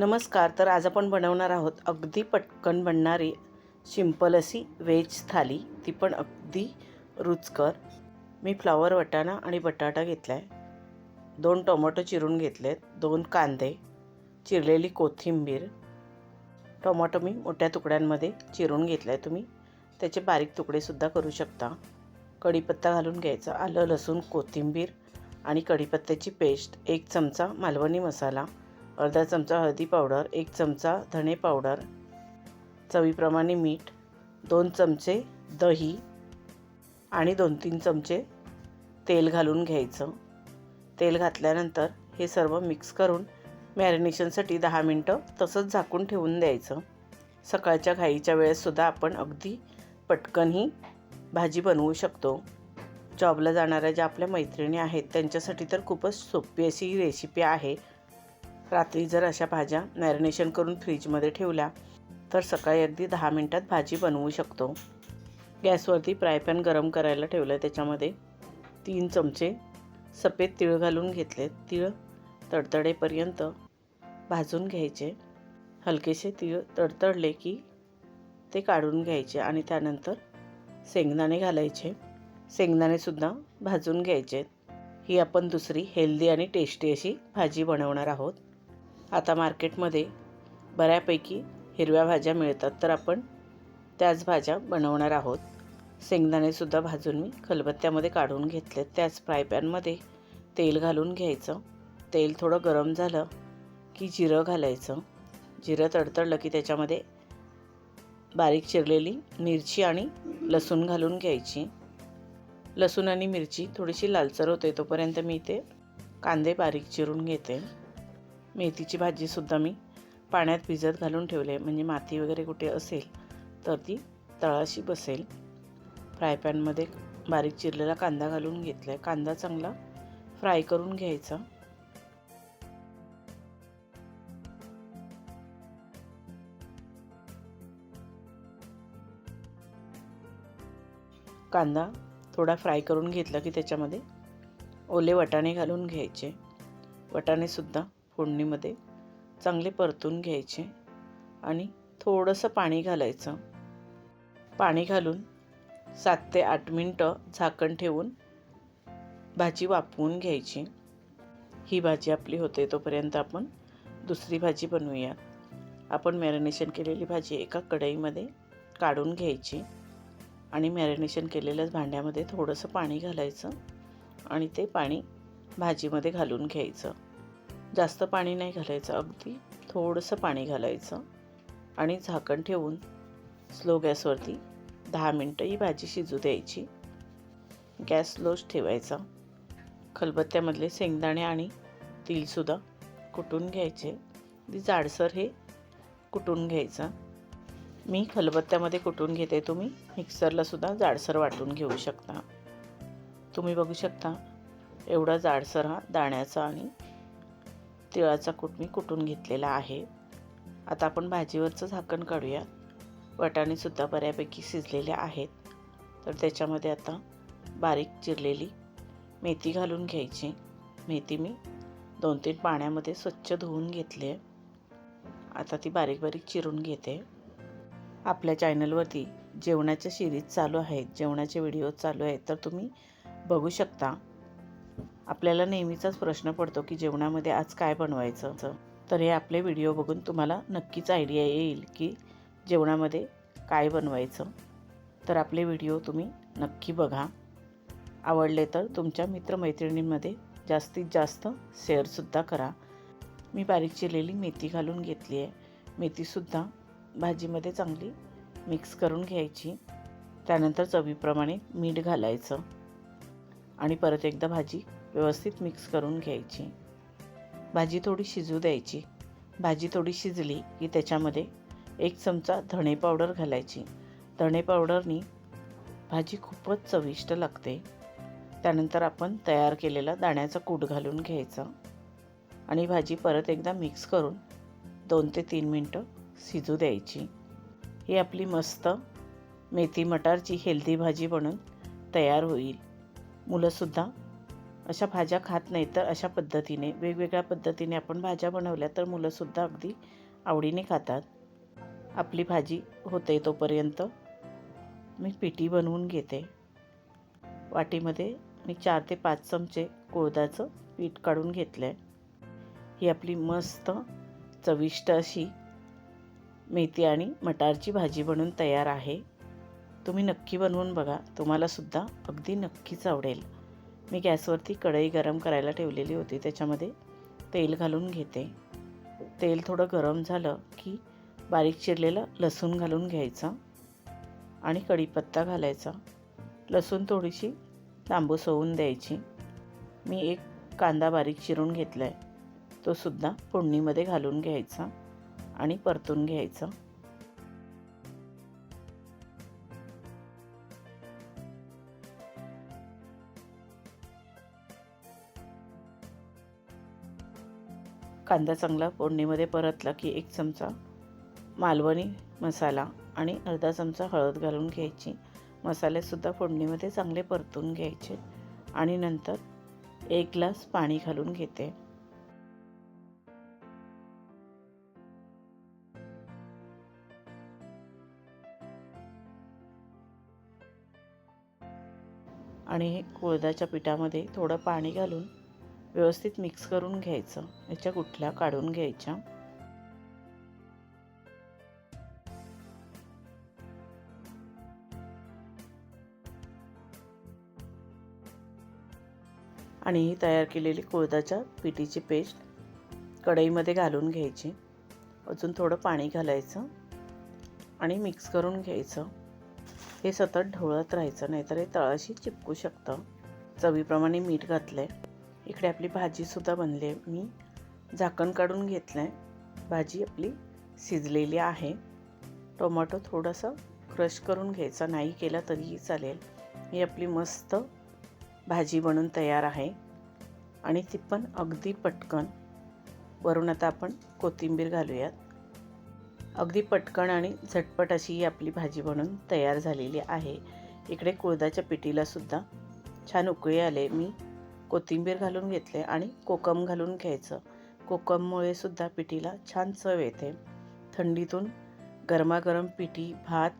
नमस्कार तर आज आपण बनवणार आहोत अगदी पटकन बनणारी सिंपल अशी व्हेज थाली. ती पण अगदी रुचकर. मी फ्लॉवर वटाणा आणि बटाटा घेतला आहे दोन टोमॅटो चिरून घेतलेत. दोन कांदे चिरलेली कोथिंबीर. टोमॅटो मी मोठ्या तुकड्यांमध्ये चिरून घेतला आहे तुम्ही. त्याचे बारीक तुकडेसुद्धा करू शकता. कढीपत्ता घालून घ्यायचा. आलं लसूण कोथिंबीर आणि कढीपत्त्याची पेस्ट एक चमचा मालवणी मसाला. अर्धा चमचा हळदी पावडर एक चमचा धणे पावडर चवीप्रमाणे मीठ दोन चमचे दही आणि दोन तीन चमचे तेल घालून घ्यायचं. तेल घातल्यानंतर हे सर्व मिक्स करून मॅरिनेशनसाठी दहा मिनटं तसंच झाकून ठेवून द्यायचं. सकाळच्या घाईच्या वेळेससुद्धा आपण अगदी पटकन ही भाजी बनवू शकतो. जॉबला जाणाऱ्या ज्या आपल्या मैत्रिणी आहेत त्यांच्यासाठी तर खूपच सोपी अशी रेसिपी आहे. रात्री जर अशा भाज्या मॅरिनेशन करून फ्रीजमध्ये ठेवल्या तर सकाळी अगदी दहा मिनटात भाजी बनवू शकतो. गॅसवरती फ्राय पॅन गरम करायला ठेवलं आहे त्याच्यामध्ये. तीन चमचे सफेद तीळ घालून घेतले तीळ तडतडेपर्यंत भाजून घ्यायचे. हलकेसे तीळ तडतडले की ते काढून घ्यायचे आणि त्यानंतर शेंगदाणे घालायचे. शेंगदाणेसुद्धा भाजून घ्यायचे ही आपण दुसरी हेल्दी आणि टेस्टी अशी भाजी बनवणार आहोत. आता मार्केटमध्ये बऱ्यापैकी हिरव्या भाज्या मिळतात. तर आपण त्याच भाज्या बनवणार आहोत. शेंगदाणेसुद्धा भाजून मी खलबत्त्यामध्ये काढून घेतले त्याच फ्राय पॅनमध्ये तेल घालून घ्यायचं. तेल थोडं गरम झालं की जिरं घालायचं. जिरं तडतडलं की त्याच्यामध्ये बारीक चिरलेली मिरची आणि लसूण घालून घ्यायची. लसूण आणि मिरची थोडीशी लालसर होते तोपर्यंत मी इथे कांदे बारीक चिरून घेते. मेथीची भाजीसुद्धा मी पाण्यात भिजत घालून ठेवले म्हणजे माती वगैरे कुठे असेल तर ती तळाशी बसेल. फ्राय पॅनमध्ये बारीक चिरलेला कांदा घालून घेतला आहे कांदा चांगला फ्राय करून घ्यायचा. कांदा थोडा फ्राय करून घेतला की त्याच्यामध्ये ओले वटाणे घालून घ्यायचे. वटाणेसुद्धा फोडणीमध्ये चांगले परतून घ्यायचे आणि थोडंसं पाणी घालायचं. पाणी घालून सात ते आठ मिनटं झाकण ठेवून भाजी वाफवून घ्यायची. ही भाजी आपली होते तोपर्यंत आपण दुसरी भाजी बनवूया. आपण मॅरिनेशन केलेली भाजी एका कढईमध्ये काढून घ्यायची आणि मॅरिनेशन केलेल्याच भांड्यामध्ये थोडंसं पाणी घालायचं आणि ते पाणी भाजीमध्ये घालून घ्यायचं. जास्त पाणी नाही घालायचं अगदी थोडंसं पाणी घालायचं आणि झाकण ठेवून स्लो गॅसवरती दहा मिनटं ही भाजी शिजू द्यायची. गॅस स्लोच ठेवायचा. खलबत्त्यामधले शेंगदाणे आणि तीलसुद्धा कुटून घ्यायचे. ती जाडसर हे कुटून घ्यायचं. मी खलबत्त्यामध्ये कुटून घेते तुम्ही मिक्सरलासुद्धा जाडसर वाटून घेऊ शकता. तुम्ही बघू शकता एवढा जाडसर हा दाण्याचा आणि तिळाचा कूट मी कुटून घेतलेला आहे. आता आपण भाजीवरचं झाकण काढूया. वटाणेसुद्धा बऱ्यापैकी शिजलेले आहेत. तर त्याच्यामध्ये आता बारीक चिरलेली मेथी घालून घ्यायची. मेथी मी दोन तीन पाण्यामध्ये स्वच्छ धुवून घेतली आहे. आता ती बारीक बारीक चिरून घेते. आपल्या चॅनलवरती जेवणाच्या सिरीज चालू आहेत. जेवणाचे व्हिडिओ चालू आहेत. तर तुम्ही बघू शकता आपल्याला नेहमीचाच प्रश्न पडतो की जेवणामध्ये आज काय बनवायचं तर हे आपले व्हिडिओ बघून तुम्हाला नक्कीच आयडिया येईल की जेवणामध्ये काय बनवायचं. तर आपले व्हिडिओ तुम्ही नक्की बघा. आवडले तर तुमच्या मित्रमैत्रिणींमध्ये जास्तीत जास्त शेअरसुद्धा करा. मी बारीक चिरलेली मेथी घालून घेतली आहे. मेथीसुद्धा भाजीमध्ये चांगली मिक्स करून घ्यायची. त्यानंतर चवीप्रमाणे मीठ घालायचं. आणि परत एकदा भाजी व्यवस्थित मिक्स करून घ्यायची. भाजी थोडी शिजू द्यायची. भाजी थोडी शिजली की त्याच्यामध्ये एक चमचा धणे पावडर घालायची. धणे पावडरनी भाजी खूपच चविष्ट लागते. त्यानंतर आपण तयार केलेला दाण्याचा कूट घालून घ्यायचा. आणि भाजी परत एकदा मिक्स करून दोन ते तीन मिनटं शिजू द्यायची. ही आपली मस्त मेथी मटारची हेल्दी भाजी बनून तयार होईल. मुलंसुद्धा अशा भाज्या खात नाही तर अशा पद्धतीने वेगवेगळ्या पद्धतीने आपण भाज्या बनवल्या तर मुलंसुद्धा अगदी आवडीने खातात. आपली भाजी होते तोपर्यंत मी पिठी बनवून घेते. वाटीमध्ये मी चार ते पाच चमचे कोळदाचं पीठ काढून घेतलं आहे ही आपली मस्त चविष्ट अशी मेथी आणि मटारची भाजी बनून तयार आहे. तुम्ही नक्की बनवून बघा. तुम्हालासुद्धा अगदी नक्कीच आवडेल. मी गॅसवरती कढई गरम करायला ठेवलेली होती त्याच्यामध्ये तेल घालून घेते. तेल थोडं गरम झालं की बारीक चिरलेलं लसूण घालून घ्यायचं आणि कढीपत्ता घालायचा. लसूण थोडीशी तांबूस होऊन द्यायची. मी एक कांदा बारीक चिरून घेतला आहे तो सुद्धा फोडणीमध्ये घालून घ्यायचा आणि परतून घ्यायचा. कांदा चांगला फोडणीमध्ये परतला की एक चमचा मालवणी मसाला आणि अर्धा चमचा हळद घालून घ्यायची. मसालेसुद्धा फोडणीमध्ये चांगले परतून घ्यायचे आणि नंतर एक ग्लास पाणी घालून घेते. आणि हे कोळदाच्या पिठामध्ये थोडं पाणी घालून व्यवस्थित मिक्स करून घ्यायचं. याच्या कुठल्या काढून घ्यायच्या. आणि ही तयार केलेली कोळदाच्या पिठीची पेस्ट कढईमध्ये घालून घ्यायची. अजून थोडं पाणी घालायचं आणि मिक्स करून घ्यायचं. हे सतत ढवळत राहायचं नाहीतर हे तळाशी चिपकू शकतं. चवीप्रमाणे मीठ घातलं आहे इकडे आपली भाजीसुद्धा बनली आहे. मी झाकण काढून घेतलं आहे भाजी आपली शिजलेली आहे. टोमॅटो थोडंसं क्रश करून घ्यायचा. नाही केला तरीही चालेल. ही आपली मस्त भाजी बनून तयार आहे. आणि ती पण अगदी पटकन. वरून आता आपण कोथिंबीर घालूयात. अगदी पटकन आणि झटपट अशी ही आपली भाजी बनून तयार झालेली आहे. इकडे कुळदाच्या पिठीलासुद्धा छान उकळी आले मी कोथिंबीर घालून घेतले आणि कोकम घालून घ्यायचं. कोकममुळे सुद्धा पिठीला छान चव येते. थंडीतून गरमागरम पिठी भात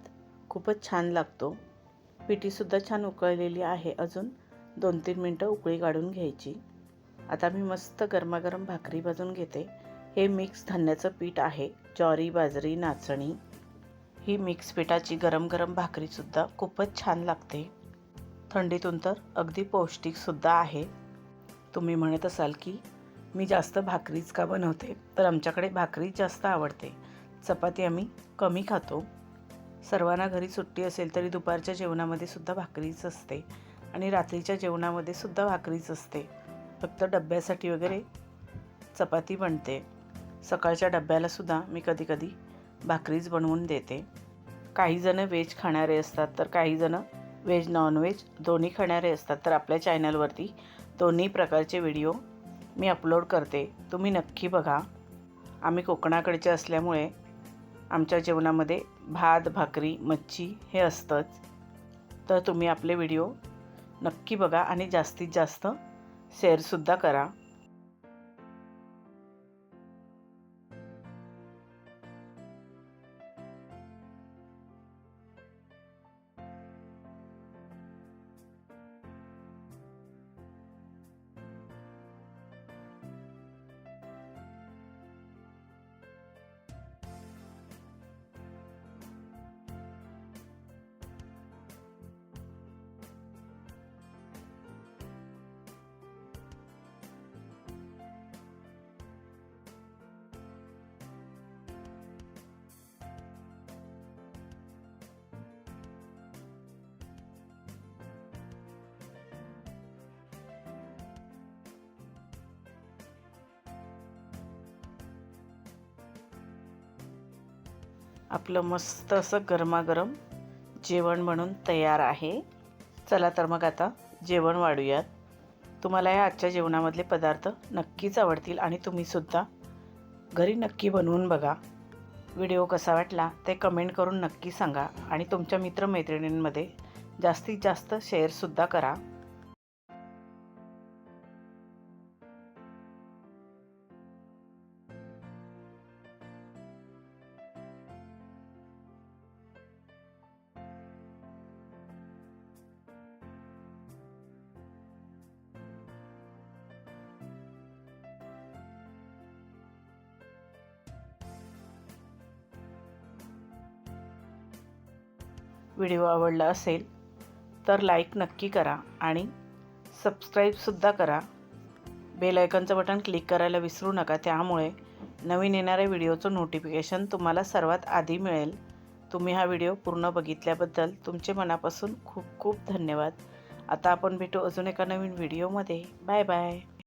खूपच छान लागतो. पिठीसुद्धा छान उकळलेली आहे. अजून दोन तीन मिनटं उकळी काढून घ्यायची. आता मी मस्त गरमागरम भाकरी भाजून घेते. हे मिक्स धान्याचं पीठ आहे. ज्वारी बाजरी नाचणी. ही मिक्स पिठाची गरम गरम भाकरीसुद्धा खूपच छान लागते. थंडीतून तर अगदी पौष्टिकसुद्धा आहे. तुम्ही म्हणत असाल की मी जास्त भाकरीच का बनवते? तर आमच्याकडे भाकरी जास्त आवडते. चपाती आम्ही कमी खातो. सर्वांना घरी सुट्टी असेल तरी दुपारच्या जेवणामध्ये सुद्धा भाकरीच असते आणि रात्रीच्या जेवणामध्ये सुद्धा भाकरीच असते. फक्त डब्यासाठी वगैरे चपाती बनते. सकाळच्या डब्यालासुद्धा मी कधीकधी भाकरीच बनवून देते. काहीजणं व्हेज खाणारे असतात तर काहीजणं व्हेज नॉनव्हेज दोन्ही खाणारे असतात. तर आपल्या चॅनलवरती दोन्ही प्रकारचे व्हिडिओ मी अपलोड करते. तुम्ही नक्की बघा. आम्ही कोकणाकडचे असल्यामुळे आमच्या जेवणामध्ये भात भाकरी मच्छी हे असतंच. तर तुम्ही आपले व्हिडिओ नक्की बघा आणि जास्तीत जास्त शेअरसुद्धा करा. आपलं मस्त असं गरमागरम जेवण म्हणून तयार आहे. चला तर मग आता जेवण वाढूयात. तुम्हाला या आजच्या जेवणामधले पदार्थ नक्कीच आवडतील आणि तुम्हीसुद्धा घरी नक्की बनवून बघा. व्हिडिओ कसा वाटला ते कमेंट करून नक्की सांगा आणि तुमच्या मित्रमैत्रिणींमध्ये जास्तीत जास्त शेअरसुद्धा करा. व्हिडिओ आवडला असेल तर लाईक नक्की करा आणि सबस्क्राईबसुद्धा करा. बेल आयकॉनचं बटन क्लिक करायला विसरू नका. त्यामुळे नवीन येणाऱ्या व्हिडिओचं नोटिफिकेशन तुम्हाला सर्वात आधी मिळेल. तुम्ही हा व्हिडिओ पूर्ण बघितल्याबद्दल तुमचे मनापासून खूप खूप धन्यवाद. आता आपण भेटू अजून एका नवीन व्हिडिओमध्ये. Bye bye.